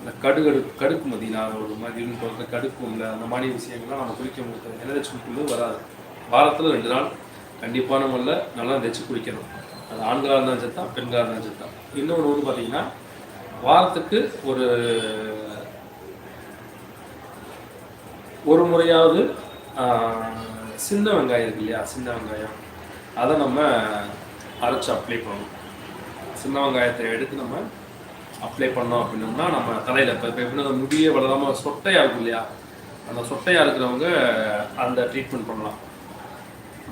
இந்த கடுகடு கடுப்பு மதினா ஒரு மதியம் போகிற இல்லை அந்த மாதிரி விஷயங்கள்லாம் நம்ம குளிக்க முடியாது எண்ணெய் தேய்ச்சி குளிக்கும்போது வராது. வாரத்தில் ரெண்டு நாள். கண்டிப்பான முறையில் நல்லா தேய்ச்சி குளிக்கணும் அது ஆண்களாக இருந்தாலும் சரி தான் பெண்களாக இருந்தாலும் சரி தான் இன்னொன்று வந்து பார்த்தீங்கன்னா வாரத்துக்கு ஒரு ஒரு முறையாவது சின்ன வெங்காயம் இருக்கு இல்லையா? சின்ன வெங்காயம். அதை நம்ம அரைச்சி அப்ளை பண்ணணும். சின்ன வெங்காயத்தை எடுத்து நம்ம அப்ளை பண்ணோம் அப்படின்னோம்னா நம்ம தலையில் இப்போ இப்போ எப்படி அந்த முடியே வளராமல் சொட்டையாக இருக்கும் இல்லையா? அந்த சொட்டையாக இருக்கிறவங்க அந்த ட்ரீட்மெண்ட் பண்ணலாம்.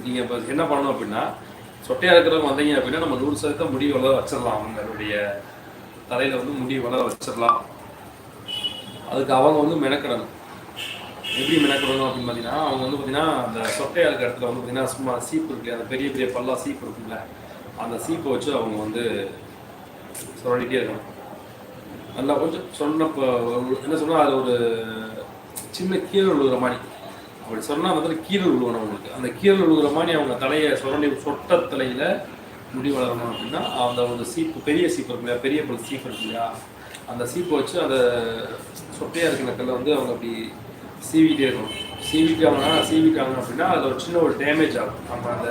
நீங்கள் இப்போ என்ன பண்ணணும் அப்படின்னா சொட்டையாக இருக்கிறவங்க வந்தீங்க அப்படின்னா நம்ம நூறு சதவீதம் முடி வளர வச்சிடலாம். அவங்களுடைய தலையில் வந்து முடி வளர வச்சிடலாம். அதுக்கு அவங்க வந்து மெனக்கிடணும். எப்படி மெனக்கிடணும் அப்படின்னு பார்த்தீங்கன்னா அவங்க வந்து பார்த்தீங்கன்னா அந்த சொட்டையாக இருக்கிற இடத்துல வந்து பார்த்தீங்கன்னா சும்மா சீப்பு இருக்கு. அந்த பெரிய பெரிய பல்லா சீப்பு இருக்குல்ல அந்த சீப்பை வச்சு அவங்க வந்து சொல்லிகிட்டே இருக்கணும். நல்லா கொஞ்சம் சொன்னப்போ என்ன சொன்னால் அதில் ஒரு சின்ன கீரல் விழுகிற மாதிரி. அப்படி சொன்னால் அந்த இடத்துல கீரல் அவங்களுக்கு. அந்த கீரல் விழுகிற மாதிரி அவங்க தலையை சுரண்டி சொட்ட தலையில் முடி வளரணும் அப்படின்னா அந்த ஒரு சீப்பு பெரிய சீப்பு இருக்கு இல்லையா பெரிய பல் சீப்பு இருக்கு இல்லையா? அந்த சீப்பை வச்சு அந்த சொட்டையாக இருக்கிற கல்லை வந்து அவங்க அப்படி சீவிட்டே இருக்கணும். சீவிட்டாங்கன்னா சீவிட்டாங்க அப்படின்னா அதில் ஒரு சின்ன ஒரு டேமேஜ் ஆகும். நம்ம அந்த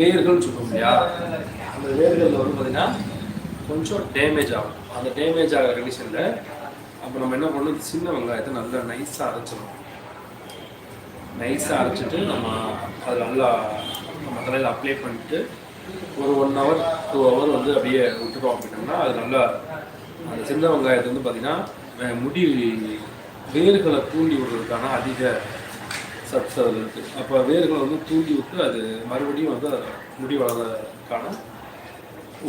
வேர்கள்னு சொல்லுவோம் இல்லையா? அந்த வேர்களில் வந்து பார்த்தீங்கன்னா கொஞ்சம் டேமேஜ் ஆகும். அந்த டேமேஜ் ஆகிற கண்டிஷனில் அப்போ நம்ம என்ன பண்ணணும்? சின்ன வெங்காயத்தை நல்லா நைஸாக அரைச்சிடணும். நைஸாக அரைச்சிட்டு நம்ம அதை நல்லா நம்ம தலையில் அப்ளை பண்ணிட்டு ஒரு ஒன் ஹவர் டூ ஹவர் வந்து அப்படியே விட்டுட்டோம் அப்படின்னோம்னா அது நல்லா அந்த சின்ன வெங்காயத்தை வந்து பார்த்திங்கன்னா முடி வேர்களை தூண்டி விடுறதுக்கான அதிக சத்து அதில் இருக்குது அப்போ வேர்களை வந்து தூண்டி விட்டு அது மறுபடியும் வந்து முடி வளர்றதுக்கான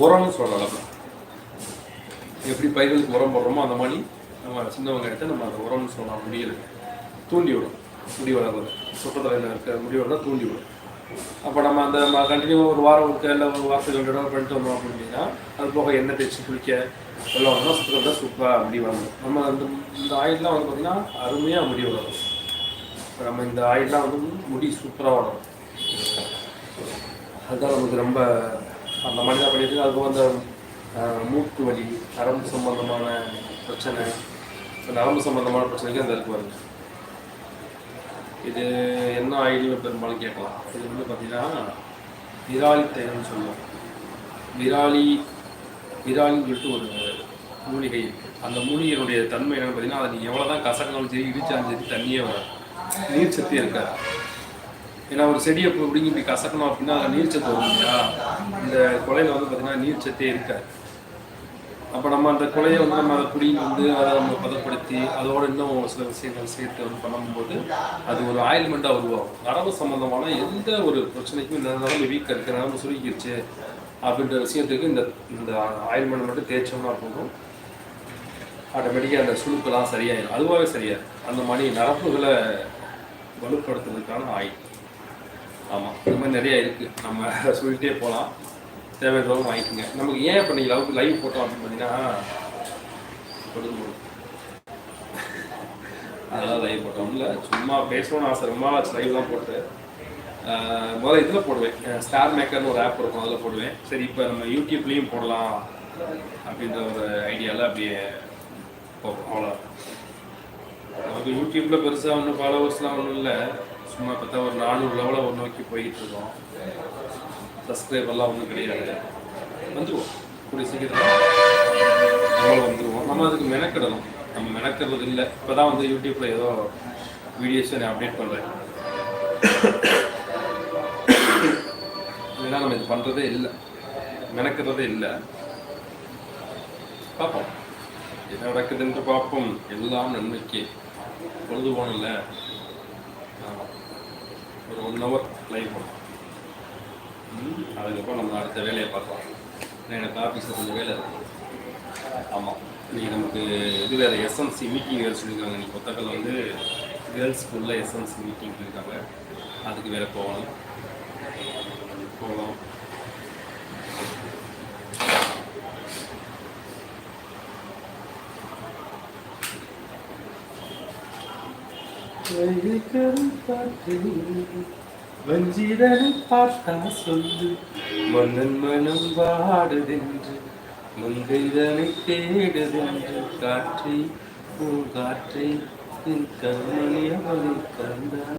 உரம்னு சொல்லலாம் எப்படி பயிர்களுக்கு உரம் போடுறோமோ அந்த மாதிரி நம்ம சின்ன வெங்காயத்தை நம்ம அந்த உரம்னு சொல்லலாம் முடியல. தூண்டி விடும். முடி வளர்றது. சுற்றத்தலையில் இருக்க முடி வளர்ந்தா தூண்டி விடும். அப்போ நம்ம அந்த கண்டினியூ ஒரு வாரம் இருக்க இல்லை ஒரு வாரத்துக்கு ரெண்டு இடம் பண்ணிட்டு வந்தோம் அப்படின்னா அது போக எண்ணெய் தேய்ச்சி குளிக்க எல்லாம் வந்தால் சுத்தம் சூப்பராக முடி வளரும். நம்ம அந்த இந்த ஆயிலெலாம் வந்து பார்த்திங்கன்னா அருமையாக முடி வளரும். இப்போ நம்ம இந்த ஆயிலெலாம் வந்து முடி சூப்பராக வளரும். அதுதான் நமக்கு ரொம்ப அந்த மாதிரி தான் பண்ணிட்டு அதுக்கு அந்த மூக்கு வலி நரம்பு சம்பந்தமான பிரச்சனை. நரம்பு சம்பந்தமான பிரச்சனைக்கு அந்த இருக்கு வருது. இது என்ன ஆயில்னு பெரும்பாலும் கேட்கலாம். இது வந்து பார்த்தீங்கன்னா விராலி தைலம்னு சொல்லுவோம். விராலி விராலின்னு சொல்லிட்டு ஒரு மூலிகை அந்த மூலிகையினுடைய தன்மை என்னன்னு பார்த்தீங்கன்னா அது எவ்வளோ தான் கசக்கணும் சரி இடிச்சாலும் சரி தண்ணியே வரும் நீர் சத்தே இருக்காது. ஏன்னா ஒரு செடியை இப்போ பிடிங்கி இப்படி கசக்கணும் அப்படின்னா அதில் நீர்ச்சத்து வரும் இல்லையா? இந்த கொலையில் வந்து பார்த்தீங்கன்னா நீர் சத்தே இருக்காது. அப்போ நம்ம அந்த கொலையை வந்து நம்ம அதை பிடிங்கி வந்து அதை நம்ம பதப்படுத்தி அதோட இன்னும் சில விஷயங்கள் சேர்த்து வந்து பண்ணும்போது அது ஒரு ஆயில்மெண்ட்டாக உருவாகும். நரம்பு சம்மந்தமான எந்த ஒரு பிரச்சனைக்கும் இந்த நரம்பு வீக்காக இருக்குது நரம்பு சுருக்கிடுச்சு அப்படின்ற விஷயத்துக்கு இந்த இந்த ஆயில்மெண்ட் மட்டும் தேய்ச்சோம்னா போதும். ஆட்டோமேட்டிக்காக அந்த சுழுக்கெல்லாம் சரியாயிடும் அதுவாகவே சரியாயிடும் அந்த மாதிரி நரம்புகளை வலுப்படுத்துறதுக்கான ஆயில். ஆமாம் இந்த மாதிரி நிறையா இருக்குது நம்ம சொல்லிகிட்டே போகலாம் தேவையானவங்க வாங்கிக்கோங்க. நமக்கு ஏன் இப்போ நீங்கள் லவ் லைவ் போட்டோம் அப்படின்னு பார்த்தீங்கன்னா பொழுது அதெல்லாம் லைவ் போட்டோம் இல்லை சும்மா பேசணும்னு ஆசை ரொம்ப நாள் லைவ்லாம் போட்டு. முதல்ல இதில் போடுவேன். ஸ்டார் மேக்கர்னு ஒரு ஆப் இருக்கும் அதில் போடுவேன். சரி இப்போ நம்ம யூடியூப்லேயும் போடலாம் அப்படின்ற ஒரு ஐடியாவில் அப்படியே போகும். அவ்வளோ நமக்கு யூடியூப்பில் பெருசாக ஒன்றும் ஃபாலோவர்ஸ்லாம் ஒன்றும் இல்லை. சும்மா பார்த்தா ஒரு நானூறு லெவலில் ஒரு நோக்கி போயிட்டு இருக்கோம். சப்ஸ்கிரைபர்லாம் ஒன்றும் கிடையாது. வந்துடுவோம் கூடிய சீக்கிரத்தில் நம்மளும் வந்துடுவோம் நம்ம அதுக்கு மெனக்கிடணும். நம்ம மெனக்கிறது இல்லை. இப்போ தான் வந்து யூடியூப்பில் ஏதோ வீடியோஸை நான் அப்டேட் பண்ணுறேன் இல்லைன்னா நம்ம இது பண்ணுறதே இல்லை. மெனக்கிறதே இல்லை. பார்ப்போம். என்ன நடக்குதுன்ட்டு பார்ப்போம். எல்லாம் நன்மைக்கு. பொழுது போகணும்ல ஒரு ஒன் ஹவர் லைவ் பண்ணோம் அதுக்கப்புறம் நம்ம அடுத்த வேலையை பார்க்கலாம். எனக்கு ஆஃபீஸில் கொஞ்சம் வேலை இருக்கு. ஆமாம் இன்னைக்கு நமக்கு இது வேறு எஸ்எம்சி மீட்டிங் வேறு சொல்லியிருக்காங்க. இன்னைக்கு கொத்தக்கல்ல வந்து கேர்ள்ஸ் ஸ்கூலில் எஸ்எம்சி மீட்டிங் இருக்காங்க அதுக்கு வேறு போகணும். போகலாம். வஞ்சிதனை பார்த்தா சொல்லு. மன்னன் மனம் வாடுதென்று மங்கைதனை தேடுதென்று காற்றை பூங்காற்றை என் கண்மணி அவளை கண்டான்.